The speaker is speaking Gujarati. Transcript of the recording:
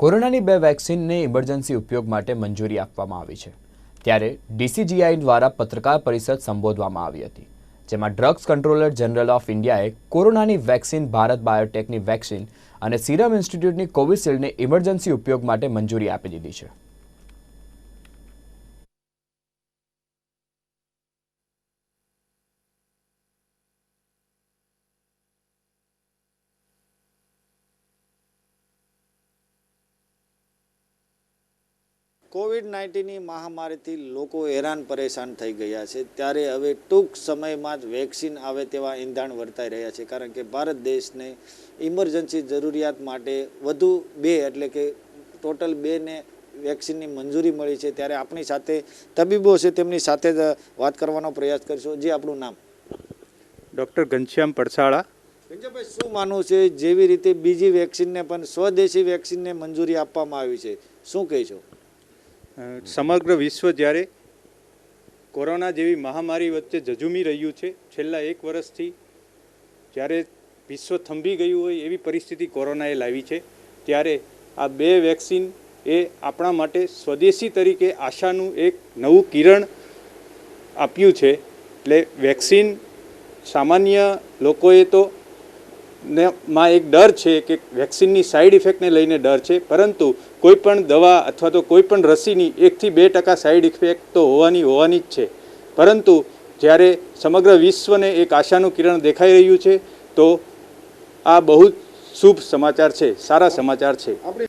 કોરોનાની બે વેક્સિનને ઇમરજન્સી ઉપયોગ માટે મંજૂરી આપવામાં આવી છે. ત્યારે ડીસીજીઆઈ દ્વારા પત્રકાર પરિષદ સંબોધવામાં આવી હતી, જેમાં ડ્રગ્સ કંટ્રોલર જનરલ ઓફ ઇન્ડિયાએ કોરોનાની વેક્સિન, ભારત બાયોટેકની વેક્સિન અને સિરમ ઇન્સ્ટિટ્યૂટની કોવિશિલ્ડને ઇમરજન્સી ઉપયોગ માટે મંજૂરી આપી દીધી છે. કોવિડ નાઇન્ટીનની મહામારીથી લોકો હેરાન પરેશાન થઈ ગયા છે. ત્યારે હવે ટૂંક સમયમાં જ વેક્સિન આવે તેવા ઈંધાણ વર્તાઈ રહ્યા છે. કારણ કે ભારત દેશને ઇમરજન્સી જરૂરિયાત માટે વધુ બે એટલે કે ટોટલ બેને વેક્સિનની મંજૂરી મળી છે. ત્યારે આપણી સાથે તબીબો છે તેમની સાથે જ વાત કરવાનો પ્રયાસ કરીશું. જે આપણું નામ? ડૉક્ટર ઘનશ્યામ પડસાળા. ઘનશ્યામભાઈ શું માનવું છે? જેવી રીતે બીજી વેક્સિનને પણ સ્વદેશી વેક્સિનને મંજૂરી આપવામાં આવી છે. શું કહેશો? સમગ્ર વિશ્વ જ્યારે કોરોના જેવી મહામારી વચ્ચે જજુમી રહ્યું છે, છેલ્લા એક વર્ષથી જ્યારે વિશ્વ થંભી ગયું હોય એવી પરિસ્થિતિ કોરોનાએ લાવી છે, ત્યારે આ બે વેક્સિન એ આપણા માટે સ્વદેશી તરીકે આશાનું એક નવું કિરણ આપ્યું છે. એટલે વેક્સિન સામાન્ય લોકોએ તો ને માં એક ડર છે કે વેક્સિનની સાઈડ ઇફેક્ટને લઈને ડર છે, પરંતુ કોઈપણ દવા અથવા તો કોઈપણ રસીની એકથી બે ટકા સાઈડ ઇફેક્ટ તો હોવાની હોવાની જ છે. પરંતુ જ્યારે સમગ્ર વિશ્વને એક આશાનું કિરણ દેખાઈ રહ્યું છે, તો આ બહુ શુભ સમાચાર છે, સારા સમાચાર છે.